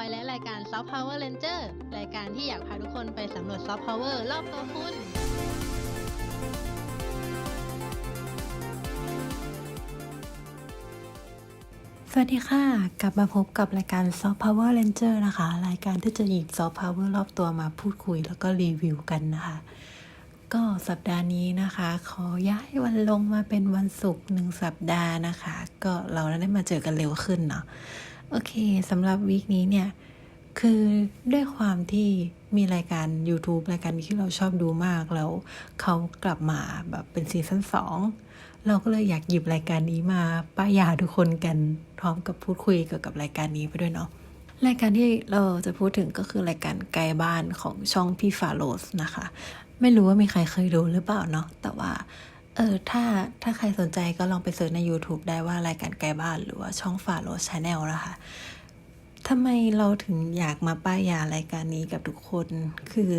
อยและรายการ Soft Power Ranger รายการที่อยากพาทุกคนไปสำรวจ Soft Power รอบตัวคุณ สวัสดีค่ะ กลับมาพบกับรายการ Soft Power Ranger นะคะ รายการที่จะหยิบ Soft Power รอบตัวมาพูดคุยแล้วก็รีวิวกันนะคะก็สัปดาห์นี้นะคะ ขอย้ายวันลงมาเป็นวันศุกร์หนึ่งสัปดาห์นะคะ ก็เราได้มาเจอกันเร็วขึ้นเนาะ โอเคสำหรับวีคนี้เนี่ย คือด้วยความที่มีรายการ YouTube รายการที่เราชอบดูมาก แล้วเขากลับมาแบบเป็นซีซั่นสองเราก็เลยอยากหยิบรายการนี้มาป้ายาทุกคนกันพร้อมกับพูดคุยเกี่ยวกับรายการนี้ไปด้วยเนาะรายการที่เราจะพูดถึงก็คือรายการไกลบ้านของช่องพี่ฟาโรสนะคะ ไม่รู้ว่ามีใครเคยดูหรือเปล่าเนาะแต่ว่า เออถ้าถ้าใครสนใจก็ลองไปเสิร์ชใน YouTube ได้ว่ารายการไกลบ้านหรือว่าช่องฟาโรสชาแนลนะคะทำไมเราถึงอยากมาป้ายยารายการนี้กับทุกคน คือ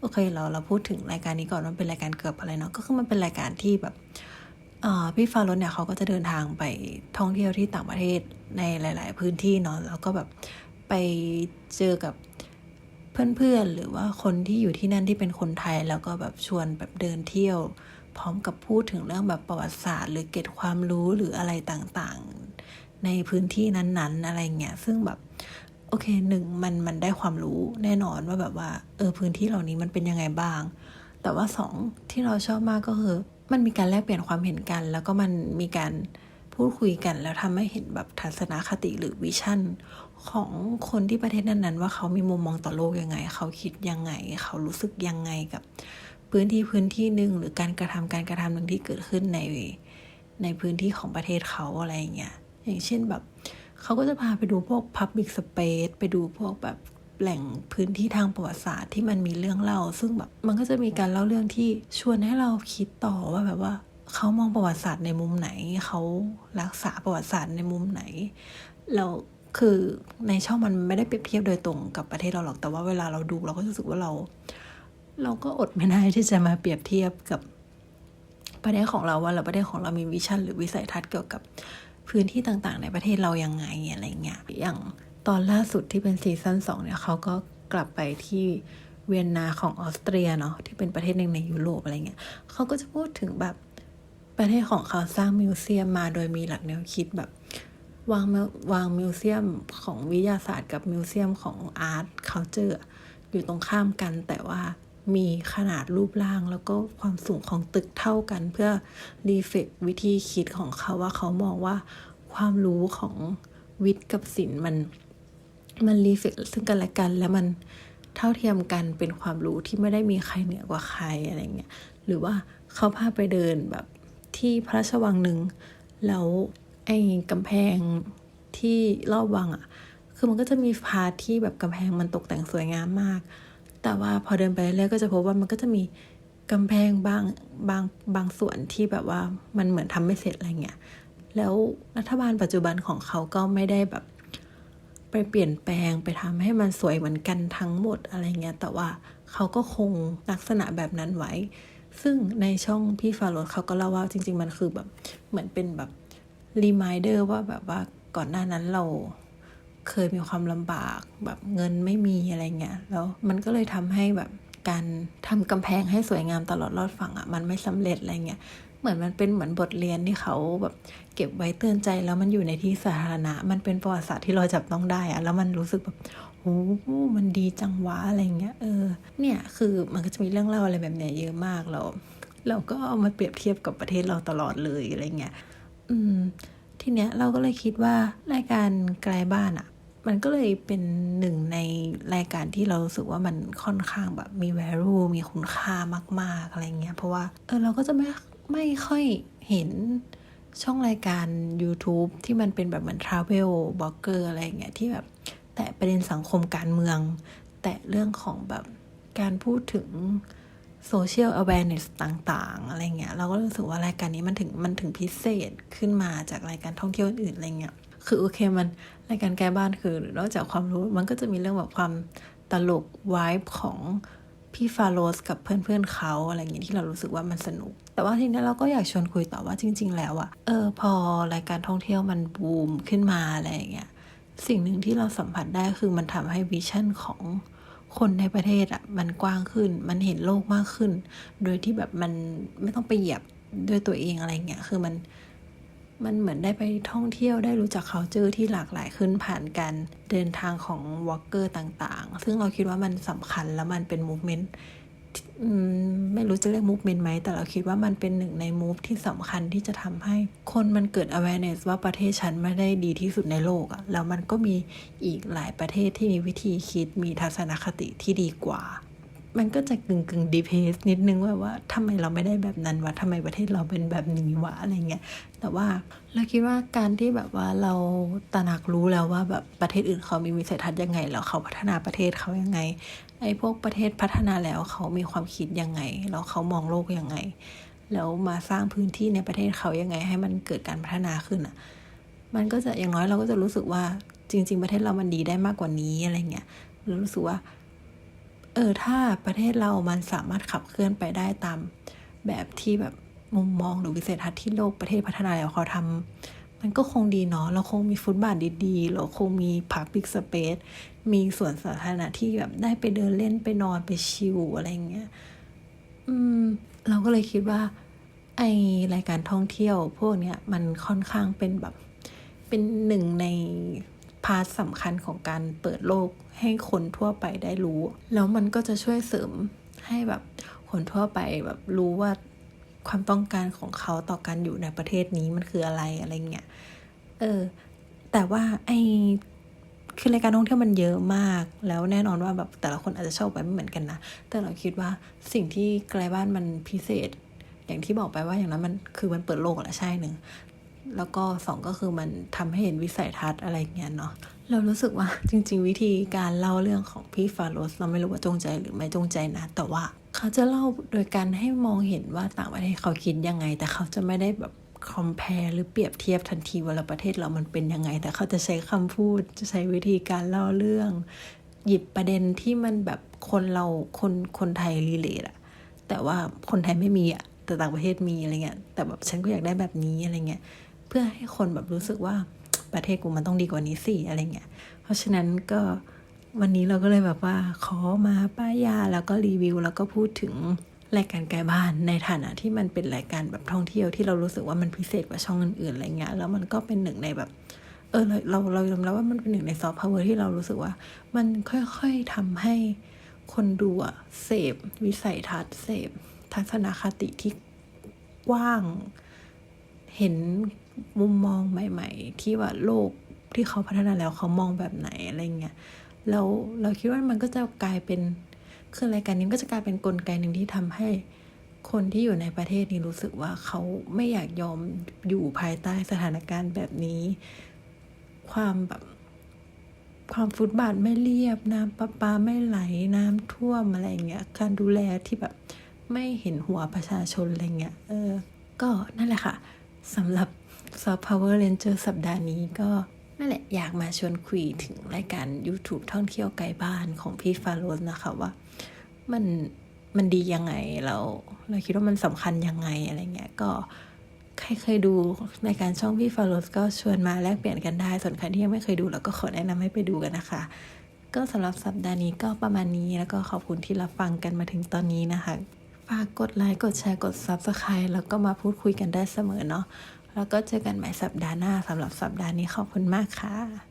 โอเคเราเราพูดถึงรายการนี้ก่อนว่ามันเป็นรายการเกือบอะไรเนาะก็คือมันเป็นรายการที่แบบอ่อพี่ฟาโรสเนี่ยเขาก็จะเดินทางไปท่องเที่ยวที่ต่างประเทศในหลาย ๆ พื้นที่เนาะแล้วก็แบบไปเจอกับเพื่อนๆหรือว่าคนที่อยู่ที่นั่นที่เป็นคนไทยแล้วก็แบบชวนแบบเดินเที่ยว พร้อมกับพูดถึงเรื่องแบบประวัติศาสตร์ หรือเก็บความรู้หรืออะไรต่างๆ ในพื้นที่นั้นๆ อะไรเงี้ยซึ่งแบบโอเคหนึ่งมันมันได้ความรู้แน่นอนว่าแบบว่าเออพื้นที่เหล่านี้มันเป็นยังไงบ้าง แต่ว่าสองที่เราชอบมากก็คือ มันมีการแลกเปลี่ยนความเห็นกัน แล้วก็มันมีการพูดคุยกัน แล้วทำให้เห็นแบบทัศนคติหรือวิชั่นของคนที่ประเทศนั้นๆ ว่าเขามีมุมมองต่อโลกยังไง เขาคิดยังไง เขารู้สึกยังไงกับ พื้นที่พื้นที่หนึ่งหรือการกระทำการกระทำหนึ่งที่เกิดขึ้นในในพื้นที่ของประเทศเขาอะไรอย่างเงี้ยอย่างเช่นแบบเขาก็จะพาไปดูพวก Public Space ไปดูพวกแบบแหล่งพื้นที่ทางประวัติศาสตร์ที่มันมีเรื่องเล่า ซึ่งแบบมันก็จะมีการเล่าเรื่องที่ชวนให้เราคิดต่อว่าแบบว่าเขามองประวัติศาสตร์ในมุมไหน เขารักษาประวัติศาสตร์ในมุมไหนแล้วคือในช่องมันไม่ได้เปรียบเทียบโดยตรงกับประเทศเราหรอกแต่ว่าเวลาเราดูเราก็รู้สึกว่าเรา เราก็อดไม่ได้ที่จะมาเปรียบเทียบกับประเทศของเราว่าเราประเทศของเรามีวิชั่นหรือวิสัยทัศน์เกี่ยวกับพื้นที่ต่างๆ ในประเทศเรายังไงอะไรเงี้ยอย่างตอนล่าสุดที่เป็นซีซั่นสองเนี่ยเขาก็กลับไปที่เวียนนาของออสเตรียเนาะที่เป็นประเทศหนึ่งในยุโรปอะไรเงี้ยเขาก็จะพูดถึงแบบประเทศของเขาสร้างมิวเซียมมาโดยมีหลักแนวคิดแบบ วางมิววางมิวเซียมของวิทยาศาสตร์กับมิวเซียมของอาร์ตเคาเจอร์อยู่ตรงข้ามกันแต่ว่า มีขนาดรูปร่างแล้วก็ความสูงของตึกเท่ากัน เพื่อรีเฟกวิธีคิดของเขาว่าเขามองว่าความรู้ของวิทย์กับศิลป์มันมันรีเฟกซึ่งกันและกันแล้วมันเท่าเทียมกันเป็นความรู้ที่ไม่ได้มีใครเหนือกว่าใครอะไรเงี้ยหรือว่าเขาพาไปเดินแบบที่พระราชวังหนึ่งแล้วไอ้กำแพงที่รอบวังอะ่ะคือมันก็จะมีพาร์ทที่แบบกำแพงมันตกแต่งสวยงามมาก แต่ว่าพอเดินไปเรื่อยก็จะพบว่ามันก็จะมีกำแพงบางบางบางส่วนที่แบบว่ามันเหมือนทำไม่เสร็จอะไรเงี้ย แล้วรัฐบาลปัจจุบันของเขาก็ไม่ได้แบบ ไปเปลี่ยนแปลงไปทำให้มันสวยเหมือนกันทั้งหมดอะไรเงี้ย แต่ว่าเขาก็คงลักษณะแบบนั้นไว้ ซึ่งในช่องพี่ฟาโรสเขาก็เล่าว่าจริง ๆ มันคือแบบเหมือนเป็นแบบรีมายเดอร์ว่าแบบว่าก่อนหน้านั้นเรา เคยมีความลำบากแบบเงินไม่มีอะไรเงี้ยแล้วมันก็เลยทำให้แบบการทำกำแพงให้สวยงามตลอดรอดฝั่งอะ่ะมันไม่สำเร็จอะไรเงี้ยเหมือนมันเป็นเหมือนบทเรียนที่เขาแบบเก็บไว้เตือนใจแล้วมันอยู่ในที่สาธารณะ มันเป็นประวัติศาสตร์ที่เราจับต้องได้อะแล้วมันรู้สึกแบบโอ้โหมันดีจังวะอะไรเงี้ยเออเนี่ยคือมันก็จะมีเรื่องเล่าอะไรแบบเนี้ยเยอะมากเราเราก็เอามาเปรียบเทียบกับประเทศเราตลอดเลยอะไรเงี้ยอืมทีเนี้ยเราก็เลยคิดว่ารายการไกลบ้านอะ มันก็เลยเป็นหนึ่งในรายการที่เรารู้สึกว่ามันค่อนข้างแบบมี value มีคุณค่ามาก ๆ อะไรเงี้ย เพราะว่า เออเราก็จะไม่ไม่ค่อยเห็นช่องรายการ YouTube ที่มันเป็นแบบเหมือน Travel b l o g g e r อะไรเงี้ยที่แบบ แตะประเด็นสังคมการเมือง แตะเรื่องของแบบการพูดถึง social awareness ต่างๆ อะไรเงี้ย เราก็รู้สึกว่ารายการนี้มันถึงมันถึงพิเศษขึ้นมาจากรายการท่องเที่ยวอื่นๆอะไรเงี้ย คือโอเคมันรายการแก้บ้านคือนอกจากความรู้มันก็จะมีเรื่องแบบความตลกวายของพี่ฟาโรสกับเพื่อนๆเขาอะไรเงี้ยที่เรารู้สึกว่ามันสนุก แต่ว่าทีนี้เราก็อยากชวนคุยต่อว่าจริง ๆ แล้วอะเออพอรายการท่องเที่ยวมันบูมขึ้นมาอะไรอย่างเงี้ยสิ่งหนึ่งที่เราสัมผัสได้คือมันทำให้วิชั่นของคนในประเทศอะมันกว้างขึ้น มันเห็นโลกมากขึ้น โดยที่แบบมันไม่ต้องไปเหยียบด้วยตัวเองอะไรเงี้ยคือมัน มันเหมือนได้ไปท่องเที่ยวได้รู้จักเขาเจอที่หลากหลายขึ้นผ่านการเดินทางของวอล์กเกอร์ต่างๆ ซึ่งเราคิดว่ามันสำคัญแล้วมันเป็นมูฟเมนต์ไม่รู้จะเรียกมูฟเมนต์ไหม แต่เราคิดว่ามันเป็นหนึ่งในมูฟที่สำคัญที่จะทำให้คนมันเกิด awareness ว่าประเทศฉันไม่ได้ดีที่สุดในโลกอะแล้วมันก็มีอีกหลายประเทศที่มีวิธีคิดมีทัศนคติที่ดีกว่า มันก็จะกึ่งกึ่งดีเพสนิดนึงว่าว่าทำไมเราไม่ได้แบบนั้นวะทำไมประเทศเราเป็นแบบนี้วะอะไรเงี้ยแต่ว่าเราคิดว่าการที่แบบว่าเราตระหนักรู้แล้วว่าแบบประเทศอื่นเขามีวิสัยทัศน์ยังไงแล้วเขาพัฒนาประเทศเขายังไงไอ้พวกประเทศพัฒนาแล้วเขามีความคิดยังไงแล้วเขามองโลกยังไง แล้วมาสร้างพื้นที่ในประเทศเขายังไง ให้มันเกิดการพัฒนาขึ้นอะมันก็จะอย่างน้อยเราก็จะรู้สึกว่าจริง ๆ ประเทศเรามันดีได้มากกว่านี้อะไรเงี้ยเรารู้สึกว่า เออถ้าประเทศเรามันสามารถขับเคลื่อนไปได้ตามแบบที่แบบมุมมองหรือวิสัยทัศน์ที่โลกประเทศพัฒนาแล้วเขาทำมันก็คงดีเนาะเราคงมีฟุตบาทดีๆ เราคงมีพาร์คบิ๊กสเปซมีสวนสาธารณะที่แบบได้ไปเดินเล่นไปนอนไปชิลอะไรเงี้ยอืม เราก็เลยคิดว่า ไอรายการท่องเที่ยว พวกเนี้ยมันค่อนข้างเป็นแบบเป็นหนึ่งใน พาร์ทสำคัญของการเปิดโลกให้คนทั่วไปได้รู้ แล้วมันก็จะช่วยเสริมให้แบบคนทั่วไปแบบรู้ว่าความต้องการของเขาต่อการอยู่ในประเทศนี้มันคืออะไรอะไรเงี้ย เออ แต่ว่าไอคือรายการท่องเที่ยวมันเยอะมาก แล้วแน่นอนว่าแบบแต่ละคนอาจจะชอบไปไม่เหมือนกันนะ แต่เราคิดว่าสิ่งที่ไกลบ้านมันพิเศษ อย่างที่บอกไปว่าอย่างนั้นมันคือมันเปิดโลกแหละใช่หนึ่ง แล้วก็สองก็คือมันทำให้เห็นวิสัยทัศน์อะไรเงี้ยเนาะเรารู้สึกว่าจริง ๆ วิธีการเล่าเรื่องของพี่ฟาโรสเราไม่รู้ว่าจงใจหรือไม่จงใจนะ แต่ว่าเขาจะเล่าโดยการให้มองเห็นว่าต่างประเทศเขาคิดยังไง แต่เขาจะไม่ได้แบบ compare หรือเปรียบเทียบทันทีว่าประเทศเรามันเป็นยังไง แต่เขาจะใช้คำพูดจะใช้วิธีการเล่าเรื่อง หยิบประเด็นที่มันแบบคนเราคนคนไทยรีเลทอะแต่ว่าคนไทยไม่มีอะแต่ต่างประเทศมีอะไรเงี้ยแต่แบบฉันก็อยากได้แบบนี้อะไรเงี้ย เพื่อให้คนแบบรู้สึกว่าประเทศกูมันต้องดีกว่านี้สิอะไรเงี้ย เพราะฉะนั้นก็วันนี้เราก็เลยแบบว่าขอมาป้ายยาแล้วก็รีวิว แล้วก็พูดถึงรายการไกลบ้านในฐานะที่มันเป็นรายการแบบท่องเที่ยวที่เรารู้สึกว่ามันพิเศษกว่าช่องอื่นๆอะไรเงี้ยแล้วมันก็เป็นหนึ่งในแบบเออเราเรายอมรับว่ามันเป็นหนึ่งในซอฟต์พาวเวอร์ที่เรารู้สึกว่า มันค่อยๆทำให้คนดูอะเสพวิสัยทัศน์เสพทัศนคติที่กว้าง เห็นมุมมองใหม่ ๆ ที่ว่าโลกที่เขาพัฒนาแล้วเขามองแบบไหนอะไรเงี้ยแล้วเราคิดว่ามันก็จะกลายเป็นคือรายการนี้ก็จะกลายเป็นนกลไกหนึ่งที่ทำให้คนที่อยู่ในประเทศนี้รู้สึกว่าเขาไม่อยากยอมอยู่ภายใต้สถานการณ์แบบนี้ ความแบบความฟุตบาทไม่เรียบน้ำประปาไม่ไหลน้ำท่วมอะไรเงี้ย การดูแลที่แบบไม่เห็นหัวประชาชนอะไรเงี้ยเออ ก็นั่นแหละค่ะ สำหรับ Soft Power Ranger สัปดาห์นี้ก็นั่นแหละอยากมาชวนคุยถึงรายการ YouTube ท่องเที่ยวไกลบ้านของพี่ฟาโรสนะคะว่ามันมันดียังไงเราเราคิดว่ามันสำคัญยังไงอะไรเงี้ยก็ใครเคยดูในการช่องพี่ฟาโรสก็ชวนมาแลกเปลี่ยนกันได้ ส่วนใครที่ยังไม่เคยดูเราก็ขอแนะนำให้ไปดูกันนะคะ ก็สำหรับสัปดาห์นี้ก็ประมาณนี้แล้วก็ขอบคุณที่รับฟังกันมาถึงตอนนี้นะคะ ฝากกดไลค์กดแชร์กด Subscribe แล้วก็มาพูดคุยกันได้เสมอเนาะแล้วก็เจอกันใหม่สัปดาห์หน้าสำหรับสัปดาห์นี้ขอบคุณมากค่ะ